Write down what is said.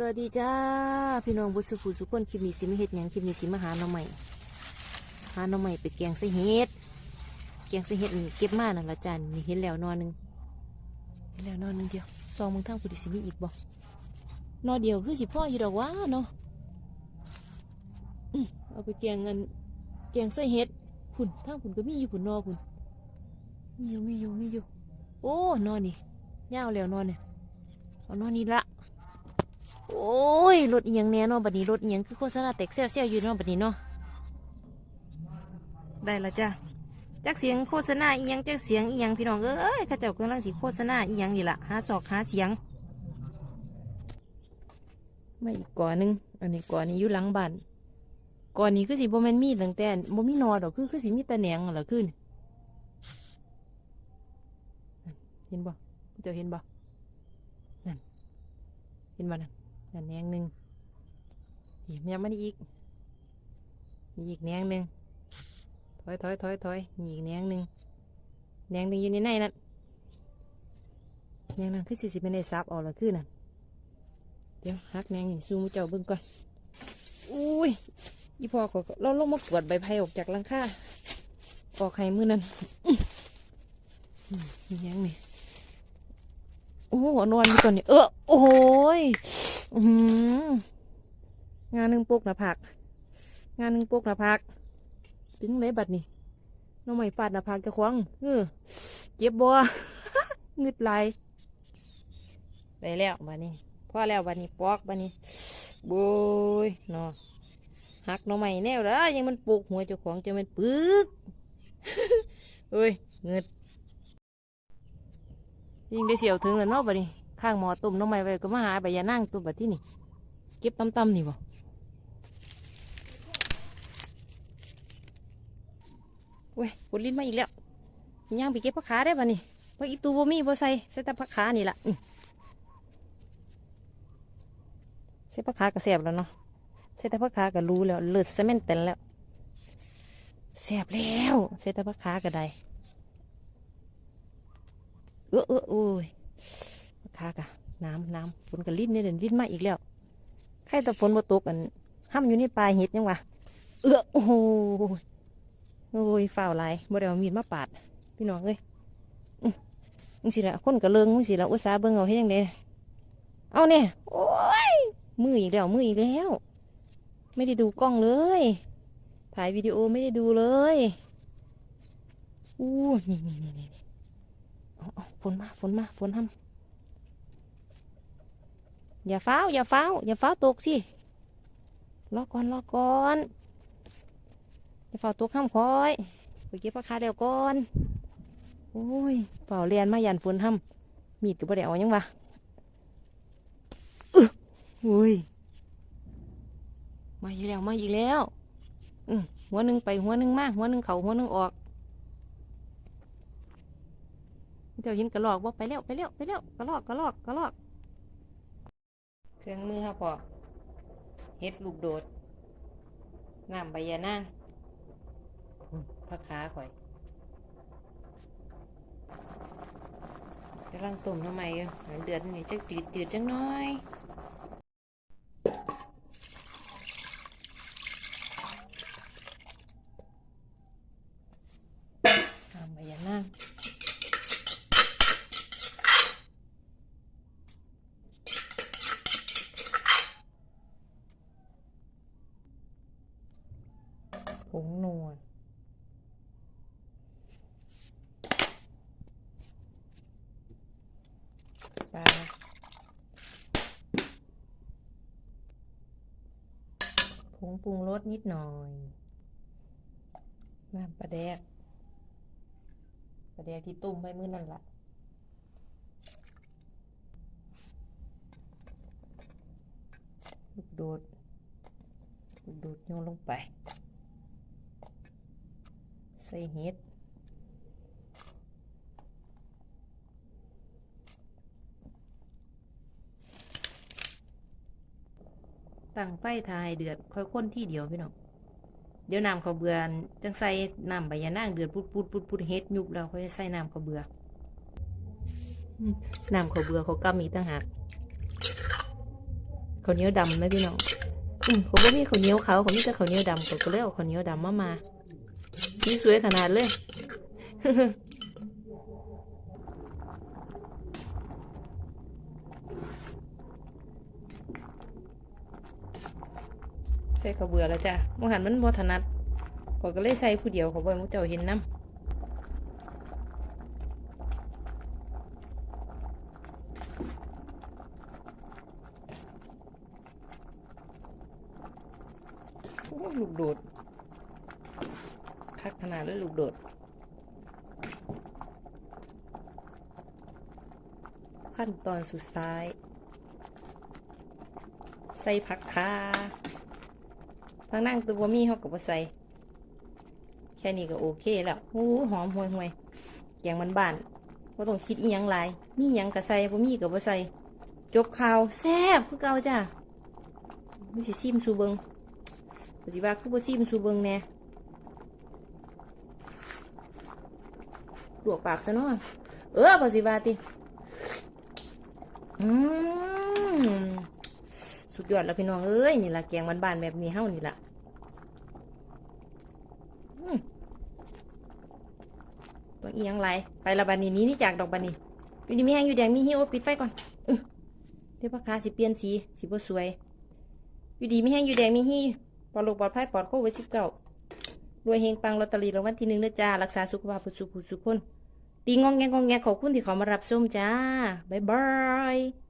สวัสดีจ้า พี่น้องบุษฟูสุกคนคลิปนี้สิมาเฮ็ดหยังคลิปนี้สิมาหาหน่อใหม่หาหน่อใหม่ไปแกงใส่เฮ็ดแกงใส่เฮ็ดนี่เก็บมานั่นละจ้านี่เห็นแล้วหนอนหนึงเห็นแล้วหนอนหนึงเดียวซองมึงทางกูดิสิมีอีกบ่หนอเดียวคือสิพ่ออยู่ดอกว่าเนาะอืมเอาไปแกงเงินแกงใส่เฮ็ดพุ่นทางพุ่นก็มีอยู่พุ่นหนอพุ่นมีอยู่มีอยู่มีอยู่โอ้หนอนี่ยาวแล้วหนอนเนี่ยเอาหนอนี้ละ โอ้ยรถเอียงแน่เนาะบัดนี้รถเอียงคือโฆษณาแตกเซี่ยวเซี่ยวอยู่เนาะบัดนี้เนาะได้ละจ้ะจักเสียงโฆษณาอียังจักเสียงอียังพี่น้องเอ้ยข้าเจ้ากำลังสิโฆษณาอียังนี่ล่ะหาศอกหาเสียงมาอีกก่อนหนึงอันนี้ก่อนนี้อยู่หลังบ้านก่อนนี้คือสิบ่แม่นมีตั้งแต่บ่มีนอดอกคือคือสิมีแต่แหนงนั่นล่ะขึ้นเห็นบ่เจ้าเห็นบ่นั่นเห็นบ่นั่น นั่นแนงหนึ่งอีกยังไม่ได้อีกมีอีกแนงหนึ่งถอยถอยถอยถอยมีอีกแนงหนึ่งแนงหนึ่งอยู่ในในนั่นแนงนั่นคือสิสิเป็นในซับออกละคือนั่นเดี๋ยวหักแนงนี่ซูมเจ้าเบิ่งก่อนอุ้ยอีพอเขาเราลงมากวดใบไผ่ออกจากลังค่าออกไข่มือนั่นอื้ออืมมีแนงนี่โอ้โหนอนอยู่ตัวนี้เออโอ้ย อืงานหนึ่งปกหน้าผัก งานหนึ่งปกหน้าผักถึงไหนบัดนี่น้องใหม่ฟาดหน้าผักจะควงเออเจ็บบัวงึดไหลได้แล้วบัดนี้พอแล้วบัดนี้ปอกบัดนี้บุยเนาะหักน้องใหม่แนวแล้วยังมันปลูกหัวเจ้าของจะมันปึกเอ้ยเงึดยิงได้เสียวถึงแล้วเนาะบัดนี้ ข้างหมอตุ่มน้องใหม่ไปก็มาหาใบยานั่งตุ่มแบบที่นี่ เก็บตำๆนี่บ่เว้ยปวดลิ้นมาอีกแล้วย่างไปเก็บผักขาได้ป่ะนี่เพราะอีตูบ่มีบ่ใส่ใส่แต่ผักขานี่ล่ะอื้อใส่ผักขากระแสบแล้วเนาะใส่แต่ผักขาก็รู้แล้วเลือดเซเมนเต็นแล้วแสบแล้วใส่แต่ผักขากระไดเออเออโอ้ย คากะน้ำน้ำฝนกับลิ้นเนี่ยเดินลิ้นมาอีกแล้วใครแต่ฝนบ่ตกอันห้ามอยู่ในปลายเห็ดยังวะเอือโอ้โหโอ้ยฝ่าวหลายบ่ได้เอามีดมาปาด พี่น้องเอ้ยอื้อมึงสิละคนกระเลิงมึงสิละอุตสาห์เบิ่งเอาเฮ็ดยังไงเอาเนี่ยโอ้ยมืออีกแล้วมืออีกแล้ว ไม่ได้ดูกล้องเลย ถ่ายวิดีโอไม่ได้ดูเลยอู้นี่นี่นี่นี่เอาฝนมาฝนมาฝนทำ อย่าฟ้า อย่าฟ้า อย่าฟ้าตกสิรอก่อนรอก่อนอย่าฟ้าตกข้ามคอยไปเก็บปลาคาเดียวก่อนโอ้ยเปล่าเรียนมายันฝนทำมีดก็บ่ได้เอายังวะอึอุ้ยมาอีกแล้วมาอีกแล้วอืหัวหนึ่งไปหัวหนึ่งมาหัวหนึ่งเขาหัวหนึ่งออกเจ้าเห็นกระลอกว่าไปแล้วไปแล้วไปแล้วกระลอกกระลอกกระลอก เครื่องมือครับพอเฮ็ดลูกโดดน้ำใบยานางผักขาข่อยกำลังตุ่มทำไมอยู่ะเดือดนี่จะจืดจืดจังน้อยน้ำใบยานางผ งนวลปผงปรุงรสนิดหน่อยน้ำปลาแดกปลาแดกที่ตุ้มไว้มื้อนั่นละลูกโดดลูกโดดโยนลงไป ใส่เห็ดตั้งไฟทายเดือดค่อยค้นที่เดียวพี่น้องเดี๋ยวน้ำข้าวเบือนจังใส่น้ำใบยานางเดือดปุดปุดปุดปุดเฮ็ดยุบแล้วค่อยใส่น้ำข้าวเบือน้ำข้าวเบือเขากำมีต่างหากข้าวเหนียวดำไหมพี่น้องอืมผมว่มีข้าวเหนียวขาวผมมีแต่ข้าวเหนียวดำผมก็เลยเอาข้าวเหนียวดำมามา สีสวยขนาดเลยใส่ข้าวเบื่อแล้วจ้ะมหันมันบ่ถนัดขอยก็เลยใส่ผู้เดียวเขาบ่ให้หมูเจ้าเห็นน้ำลูกโดด คักขนาดเลยลูกโดด ขั้นตอนสุดท้าย ใส่ผักคาทางนั่งตัวบ่มีเขากับบ่ใส่แค่นี้ก็โอเคแล้วโอ้หอมห่วยห่วยแกงมันบานบ่ต้องคิดอีหยังหลายมีหยังก็ใส่บ่มีก็บ่ใส่จบข่าวแซ่บคือเก่าจ้ะมีสิซิมสูเบิงปฏิว่าคือบ่ซิมสูเบิงแน่ ลวกปากซะเนาะเออปฏิวาติอืมสุดยอดแล้วพี่น้องเอ้ยนี่ละแกงบานๆแบบนี้เฮ้านี่ละตัวเอียงไรไปละบานีนี้นี่จากดอกบานีอยู่ดีมีแห้งอยู่แดงมีหิวปิดไฟก่อนเดี๋ยวพ่อค้าสิเปลี่ยนสีสีบ่สวย อยู่ดีมีแห้งอยู่แดงมีหิวปลอดโรคปลอดภัยปลอดโควิดสิบเก้า รวยเฮงปังลอตเตอรี่รางวัลที่หนึ่งเด้อจ้า รักษาสุขภาพผู้สุขผู้สุขคน ตีงองแงงองแงขอบคุณที่เขามารับชมจ้า บ๊ายบาย